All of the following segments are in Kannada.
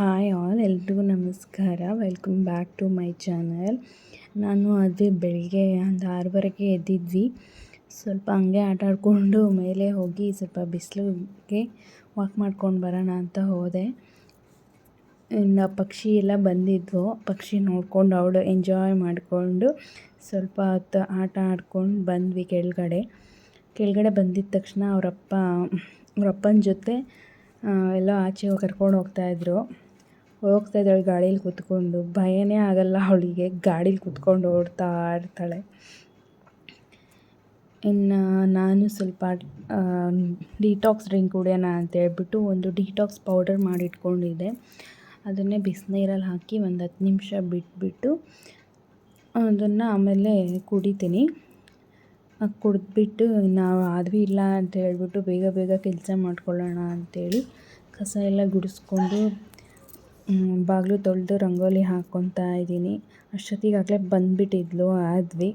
ಹಾಯ್ ಆಲ್, ಎಲ್ರಿಗೂ ನಮಸ್ಕಾರ. Welcome back to my channel ನಾನು ಅದೇ ಬೆಳಿಗ್ಗೆ ಒಂದು ಆರೂವರೆಗೆ ಎದ್ದಿದ್ವಿ. ಸ್ವಲ್ಪ ಹಂಗೆ ಆಟ ಆಡಿಕೊಂಡು ಮೇಲೆ ಹೋಗಿ ಸ್ವಲ್ಪ ಬಿಸಿಲಿಗೆ ವಾಕ್ ಮಾಡ್ಕೊಂಡು ಬರೋಣ ಅಂತ ಹೋದೆ. ಇನ್ನು ಪಕ್ಷಿ ಎಲ್ಲ ಬಂದಿದ್ವು. ಪಕ್ಷಿ ನೋಡಿಕೊಂಡು ಅವಳು ಎಂಜಾಯ್ ಮಾಡಿಕೊಂಡು ಸ್ವಲ್ಪ ಹೊತ್ತು ಆಟ ಆಡ್ಕೊಂಡು ಬಂದ್ವಿ ಕೆಳಗಡೆ. ಕೆಳಗಡೆ ಬಂದಿದ್ದ ತಕ್ಷಣ ಅವರಪ್ಪ, ಅವರಪ್ಪನ ಜೊತೆ ಎಲ್ಲ ಆಚೆ ಕರ್ಕೊಂಡು ಹೋಗ್ತಾಯಿದ್ರು ಹೋಗ್ತಾಯಿದ್ದಾಳೆ ಗಾಡೀಲಿ ಕೂತ್ಕೊಂಡು. ಭಯನೇ ಆಗಲ್ಲ ಅವಳಿಗೆ. ಗಾಡೀಲಿ ಕೂತ್ಕೊಂಡು ಓಡ್ತಾ ಇರ್ತಾಳೆ. ಇನ್ನು ನಾನು ಸ್ವಲ್ಪ ಡಿಟಾಕ್ಸ್ ಡ್ರಿಂಕ್ ಕುಡಿಯೋಣ ಅಂತ ಹೇಳ್ಬಿಟ್ಟು ಒಂದು ಡಿಟಾಕ್ಸ್ ಪೌಡರ್ ಮಾಡಿಟ್ಕೊಂಡಿದ್ದೆ. ಅದನ್ನೇ ಬಿಸಿನೀರಲ್ಲಿ ಹಾಕಿ ಒಂದು ಹತ್ತು ನಿಮಿಷ ಬಿಟ್ಬಿಟ್ಟು ಅದನ್ನು ಆಮೇಲೆ ಕುಡಿತೀನಿ. ಕುಡಿದ್ಬಿಟ್ಟು ನಾವು ಆದ್ವಿ ಇಲ್ಲ ಅಂತ ಹೇಳ್ಬಿಟ್ಟು ಬೇಗ ಬೇಗ ಕೆಲಸ ಮಾಡ್ಕೊಳ್ಳೋಣ ಅಂತೇಳಿ ಕಸ ಎಲ್ಲ ಗುಡಿಸ್ಕೊಂಡು ಬಾಗಿಲು ತೊಳೆದು ರಂಗೋಲಿ ಹಾಕ್ಕೊತಾ ಇದ್ದೀನಿ. ಅಷ್ಟೊತ್ತಿಗಾಗಲೇ ಬಂದುಬಿಟ್ಟಿದ್ಲು ಆದ್ವಿ.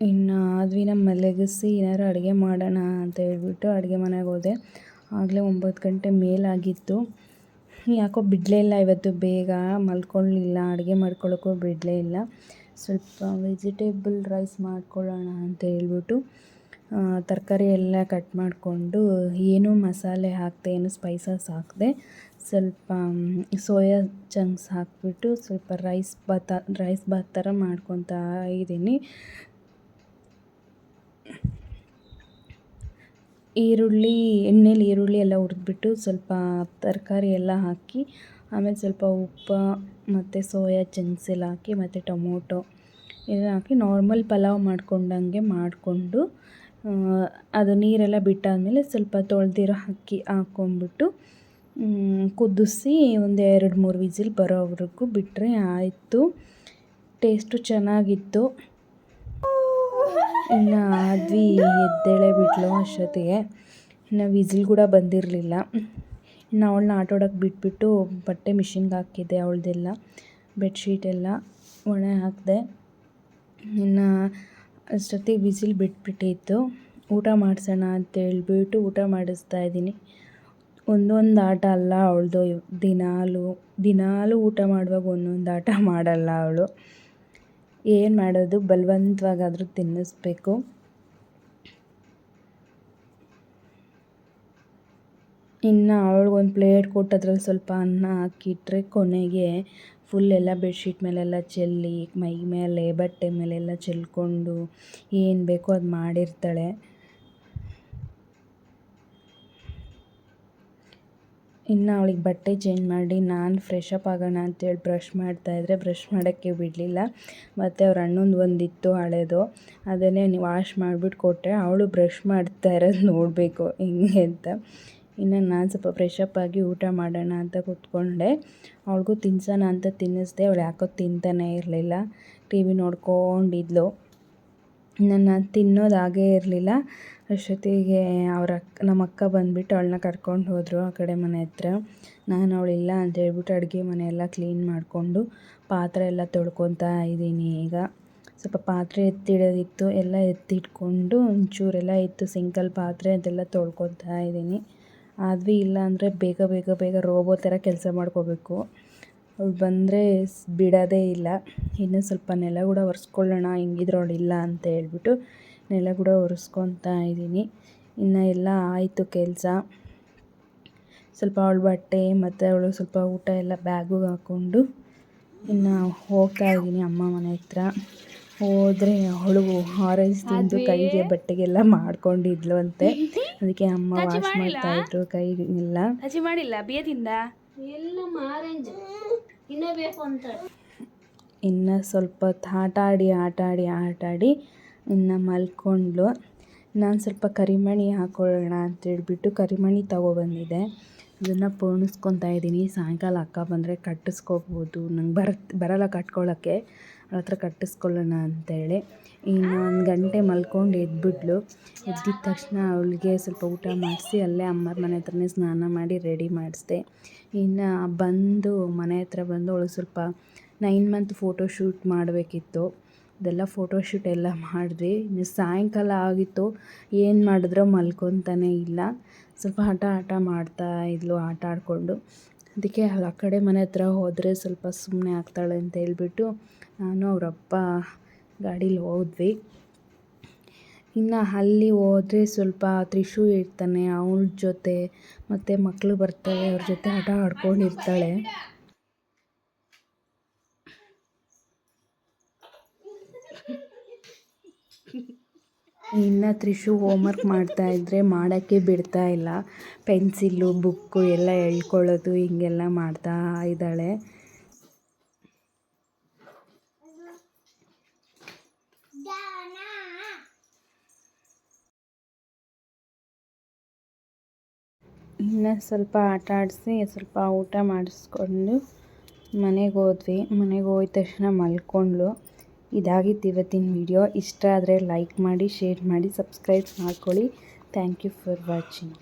ಇನ್ನು ಆದ್ವಿನ ಮಲಗಿಸಿ ಏನಾದ್ರು ಅಡುಗೆ ಮಾಡೋಣ ಅಂತ ಹೇಳ್ಬಿಟ್ಟು ಅಡುಗೆ ಮನೆಗೆ ಹೋದೆ. ಆಗಲೇ ಒಂಬತ್ತು ಗಂಟೆ ಮೇಲಾಗಿತ್ತು. ಯಾಕೋ ಬಿಡಲೇ ಇಲ್ಲ ಇವತ್ತು, ಬೇಗ ಮಲ್ಕೊಳ್ಳಿಲ್ಲ, ಅಡುಗೆ ಮಾಡ್ಕೊಳ್ಳೋಕ್ಕೂ ಬಿಡಲೇ ಇಲ್ಲ. ಸ್ವಲ್ಪ ವೆಜಿಟೇಬಲ್ ರೈಸ್ ಮಾಡ್ಕೊಳ್ಳೋಣ ಅಂತ ಹೇಳ್ಬಿಟ್ಟು ತರಕಾರಿ ಎಲ್ಲ ಕಟ್ ಮಾಡಿಕೊಂಡು ಏನು ಮಸಾಲೆ ಹಾಕದೆ, ಏನು ಸ್ಪೈಸಸ್ ಹಾಕದೆ, ಸ್ವಲ್ಪ ಸೋಯಾ ಚಂಕ್ಸ್ ಹಾಕಿಬಿಟ್ಟು ಸ್ವಲ್ಪ ರೈಸ್ ಬಾತ್ ರೈಸ್ ಬಾತ್ ಥರ ಮಾಡ್ಕೊತಾ ಇದ್ದೀನಿ. ಈರುಳ್ಳಿ, ಎಣ್ಣೆಲಿ ಈರುಳ್ಳಿ ಎಲ್ಲ ಹುರಿದ್ಬಿಟ್ಟು ಸ್ವಲ್ಪ ತರಕಾರಿ ಎಲ್ಲ ಹಾಕಿ ಆಮೇಲೆ ಸ್ವಲ್ಪ ಉಪ್ಪು, ಮತ್ತು ಸೋಯಾ ಚಂಕ್ಸ್ ಹಾಕಿ, ಮತ್ತು ಟೊಮೊಟೊ ಎಲ್ಲ ಹಾಕಿ ನಾರ್ಮಲ್ ಪಲಾವ್ ಮಾಡ್ಕೊಂಡಂಗೆ ಮಾಡಿಕೊಂಡು ಅದು ನೀರೆಲ್ಲ ಬಿಟ್ಟಾದಮೇಲೆ ಸ್ವಲ್ಪ ತೊಳೆದಿರೋ ಅಕ್ಕಿ ಹಾಕ್ಕೊಂಬಿಟ್ಟು ಕುದಿಸಿ ಒಂದು ಎರಡು ಮೂರು ವಿಸಿಲ್ ಬರೋವರೆಗೂ ಬಿಟ್ಟರೆ ಆಯಿತು. ಟೇಸ್ಟು ಚೆನ್ನಾಗಿತ್ತು. ಇನ್ನು ಆದ್ವಿ ಎದ್ದೇಳೆ ಬಿಟ್ಲು ಅಷ್ಟೊತ್ತಿಗೆ. ಇನ್ನು ವಿಸಿಲ್ ಕೂಡ ಬಂದಿರಲಿಲ್ಲ. ಇನ್ನು ಅವಳನ್ನ ಆಟಾಡೋಕೆ ಬಿಟ್ಬಿಟ್ಟು ಬಟ್ಟೆ ಮಿಷಿನ್ಗೆ ಹಾಕಿದ್ದೆ ಅವಳದೆಲ್ಲ, ಬೆಡ್ಶೀಟ್ ಎಲ್ಲ ಒಣ ಹಾಕಿದೆ. ಇನ್ನು ಅಷ್ಟೊತ್ತಿಗೆ ವಿಸಿಲ್ ಬಿಟ್ಬಿಟ್ಟಿತ್ತು. ಊಟ ಮಾಡಿಸೋಣ ಅಂತೇಳ್ಬಿಟ್ಟು ಊಟ ಮಾಡಿಸ್ತಾ ಇದ್ದೀನಿ. ಒಂದೊಂದು ಆಟ ಅಲ್ಲ ಅವಳದು, ದಿನಾಲೂ ದಿನಾಲೂ ಊಟ ಮಾಡುವಾಗ ಒಂದೊಂದು ಆಟ ಮಾಡಲ್ಲ ಅವಳು. ಏನು ಮಾಡೋದು, ಬಲವಂತವಾಗಾದರೂ ತಿನ್ನಿಸ್ಬೇಕು. ಇನ್ನು ಅವ್ಳಿಗೊಂದು ಪ್ಲೇಟ್ ಕೊಟ್ಟು ಅದ್ರಲ್ಲಿ ಸ್ವಲ್ಪ ಅನ್ನ ಹಾಕಿಟ್ರೆ ಕೊನೆಗೆ ಫುಲ್ ಎಲ್ಲ ಬೆಡ್ಶೀಟ್ ಮೇಲೆಲ್ಲ ಚೆಲ್ಲಿ, ಮೈ ಮೇಲೆ, ಬಟ್ಟೆ ಮೇಲೆಲ್ಲ ಚೆಲ್ಕೊಂಡು ಏನು ಬೇಕೋ ಅದು ಮಾಡಿರ್ತಾಳೆ. ಇನ್ನು ಅವಳಿಗೆ ಬಟ್ಟೆ ಚೇಂಜ್ ಮಾಡಿ ನಾನು ಫ್ರೆಶ್ ಅಪ್ ಆಗೋಣ ಅಂತೇಳಿ ಬ್ರಷ್ ಮಾಡ್ತಾಯಿದ್ರೆ ಬ್ರಷ್ ಮಾಡೋಕ್ಕೆ ಬಿಡಲಿಲ್ಲ. ಮತ್ತು ಅವ್ರ ಅಣ್ಣಂದು ಒಂದಿತ್ತು ಹಳೇದು, ಅದನ್ನೇ ವಾಶ್ ಮಾಡಿಬಿಟ್ಟು ಕೊಟ್ಟೆ ಅವಳು ಬ್ರಷ್ ಮಾಡ್ತಾ ಇರೋದು ನೋಡಬೇಕು. ಹೆಂಗೆ ಅಂತ. ಇನ್ನು ನಾನು ಸ್ವಲ್ಪ ಫ್ರೆಶ್ ಆಗಿ ಊಟ ಮಾಡೋಣ ಅಂತ ಕೂತ್ಕೊಂಡೆ. ಅವಳಿಗೂ ತಿನ್ಸೋಣ ಅಂತ ತಿನ್ನಿಸ್ದೆ. ಅವಳು ಯಾಕೋ ತಿಂತಾನೇ ಇರಲಿಲ್ಲ. ಟಿ ವಿ ನೋಡ್ಕೊಂಡಿದ್ಲು ನನ್ನ ತಿನ್ನೋದು ಹಾಗೇ ಇರಲಿಲ್ಲ. ಅಷ್ಟೊತ್ತಿಗೆ ಅವ್ರ ಅಕ್ಕ, ನಮ್ಮ ಅಕ್ಕ ಬಂದುಬಿಟ್ಟು ಅವಳನ್ನ ಕರ್ಕೊಂಡು ಹೋದರು ಆ ಕಡೆ ಮನೆ ಹತ್ರ. ನಾನು ಅವಳಿಲ್ಲ ಅಂತ ಹೇಳ್ಬಿಟ್ಟು ಅಡುಗೆ ಮನೆಯೆಲ್ಲ ಕ್ಲೀನ್ ಮಾಡಿಕೊಂಡು ಪಾತ್ರೆ ಎಲ್ಲ ತೊಳ್ಕೊತಾ ಇದ್ದೀನಿ ಈಗ. ಸ್ವಲ್ಪ ಪಾತ್ರೆ ಎತ್ತಿಡೋದಿತ್ತು. ಎಲ್ಲ ಎತ್ತಿಟ್ಕೊಂಡು ಒಂಚೂರೆಲ್ಲ ಇತ್ತು. ಸಿಂಕಲ್ ಪಾತ್ರೆ ಅದೆಲ್ಲ ತೊಳ್ಕೊತಾ ಇದ್ದೀನಿ. ಆದ್ವಿ ಇಲ್ಲ ಅಂದರೆ ಬೇಗ ಬೇಗ ಬೇಗ ರೋಬೋ ಥರ ಕೆಲಸ ಮಾಡ್ಕೋಬೇಕು. ಅವ್ಳು ಬಂದರೆ ಬಿಡೋದೇ ಇಲ್ಲ. ಇನ್ನೂ ಸ್ವಲ್ಪ ನೆಲ ಕೂಡ ಒರೆಸ್ಕೊಳ್ಳೋಣ, ಹೆಂಗಿದ್ರು ಇಲ್ಲ ಅಂತ ಹೇಳ್ಬಿಟ್ಟು ನೆಲ ಕೂಡ ಒರೆಸ್ಕೊತಾ ಇದ್ದೀನಿ. ಇನ್ನು ಎಲ್ಲ ಆಯಿತು ಕೆಲಸ. ಸ್ವಲ್ಪ ಅವಳ ಬಟ್ಟೆ ಮತ್ತು ಅವಳು ಸ್ವಲ್ಪ ಊಟ ಎಲ್ಲ ಬ್ಯಾಗಿಗೆ ಹಾಕ್ಕೊಂಡು ಇನ್ನು ಹೋಗ್ತಾ ಇದ್ದೀನಿ ಅಮ್ಮ ಮನೆ ಹತ್ರ. ಹೋದರೆ ಅವಳು ಆರೆಂಜ್ ತಿಂದು ಕೈಗೆ ಬಟ್ಟೆಗೆಲ್ಲ ಮಾಡ್ಕೊಂಡಿದ್ಲು ಅಂತೆ ಅದಕ್ಕೆ ಅಮ್ಮ ವಾಶ್ ಮಾಡ್ತಾ ಇದ್ರು ಕೈಗೆಲ್ಲ. ಹಸಿ ಮಾಡಿಲ್ಲ ಬೇದಿಂದ ಇನ್ನು ಸ್ವಲ್ಪ ಹೊತ್ತು ಆಟ ಆಡಿ ಆಟ ಆಡಿ ಆಟ ಆಡಿ ಇನ್ನು ಮಲ್ಕೊಂಡ್ಲು. ನಾನು ಸ್ವಲ್ಪ ಕರಿಮಣಿ ಹಾಕ್ಕೊಳ್ಳೋಣ ಅಂತೇಳ್ಬಿಟ್ಟು ಕರಿಮಣಿ ತಗೊಬಂದಿದ್ದೆ ಅದನ್ನು ಪೋಣಿಸ್ಕೊತಾ ಇದ್ದೀನಿ. ಸಾಯಂಕಾಲ ಅಕ್ಕ ಬಂದರೆ ಕಟ್ಟಿಸ್ಕೋಬೋದು. ನಂಗೆ ಬರತ್ ಬರಲ್ಲ ಕಟ್ಕೊಳ್ಳೋಕ್ಕೆ ಅವ್ಳ ಹತ್ರ ಕಟ್ಟಿಸ್ಕೊಳ್ಳೋಣ ಅಂತೇಳಿ. ಇನ್ನು ಒಂದು ಗಂಟೆ ಮಲ್ಕೊಂಡು ಎದ್ಬಿಟ್ಳು ಎದ್ದಿದ ತಕ್ಷಣ ಅವಳಿಗೆ ಸ್ವಲ್ಪ ಊಟ ಮಾಡಿಸಿ ಅಲ್ಲೇ ಅಮ್ಮರ ಮನೆ ಹತ್ರನೇ ಸ್ನಾನ ಮಾಡಿ ರೆಡಿ ಮಾಡಿಸ್ದೆ. ಇನ್ನು ಬಂದು ಮನೆ ಹತ್ರ ಬಂದು ಅವಳು ಸ್ವಲ್ಪ ನೈನ್ ಮಂತ್ ಫೋಟೋ ಶೂಟ್ ಮಾಡಬೇಕಿತ್ತು. ಅದೆಲ್ಲ ಫೋಟೋಶೂಟ್ ಎಲ್ಲ ಮಾಡಿದ್ವಿ. ಇನ್ನು ಸಾಯಂಕಾಲ ಆಗಿತ್ತು. ಏನು ಮಾಡಿದ್ರೋ ಮಲ್ಕೊತಾನೆ ಇಲ್ಲ. ಸ್ವಲ್ಪ ಹಠ ಆಟ ಮಾಡ್ತಾ ಇದ್ಲು ಆಟ ಆಡಿಕೊಂಡು. ಅದಕ್ಕೆ ಆ ಕಡೆ ಮನೆ ಹತ್ರ ಹೋದರೆ ಸ್ವಲ್ಪ ಸುಮ್ಮನೆ ಆಗ್ತಾಳೆ ಅಂತ ಹೇಳ್ಬಿಟ್ಟು ನಾನು ಅವರಪ್ಪ ಗಾಡೀಲಿ ಹೋದ್ವಿ. ಇನ್ನು ಅಲ್ಲಿ ಹೋದ್ರೆ ಸ್ವಲ್ಪ ತ್ರಿಶು ಇರ್ತಾನೆ, ಅವಳ ಜೊತೆ ಮತ್ತು ಮಕ್ಕಳು ಬರ್ತಾರೆ ಅವ್ರ ಜೊತೆ ಆಟ ಆಡ್ಕೊಂಡಿರ್ತಾಳೆ. ಇನ್ನು ವರ್ಕ್ ಹೋಮ್ವರ್ಕ್ ಇದ್ದರೆ ಮಾಡೋಕ್ಕೆ ಬಿಡ್ತಾ ಇಲ್ಲ. ಪೆನ್ಸಿಲ್ಲು ಬುಕ್ಕು ಎಲ್ಲ ಎಳ್ಕೊಳ್ಳೋದು, ಹೀಗೆಲ್ಲ ಮಾಡ್ತಾ ಇದ್ದಾಳೆ. ಇನ್ನು ಸ್ವಲ್ಪ ಆಟ ಆಡಿಸಿ, ಸ್ವಲ್ಪ ಊಟ ಮಾಡಿಸ್ಕೊಂಡು ಮನೆಗೆ ಹೋದ್ವಿ. ಮನೆಗೆ ಹೋದ ತಕ್ಷಣ ಮಲ್ಕೊಂಡ್ಲು. ಇದಾಗಿತ್ತು ಇವತ್ತಿನ ವಿಡಿಯೋ. ಇಷ್ಟ ಆದರೆ ಲೈಕ್ ಮಾಡಿ, ಶೇರ್ ಮಾಡಿ, ಸಬ್ಸ್ಕ್ರೈಬ್ ಮಾಡ್ಕೊಳ್ಳಿ. Thank you for watching.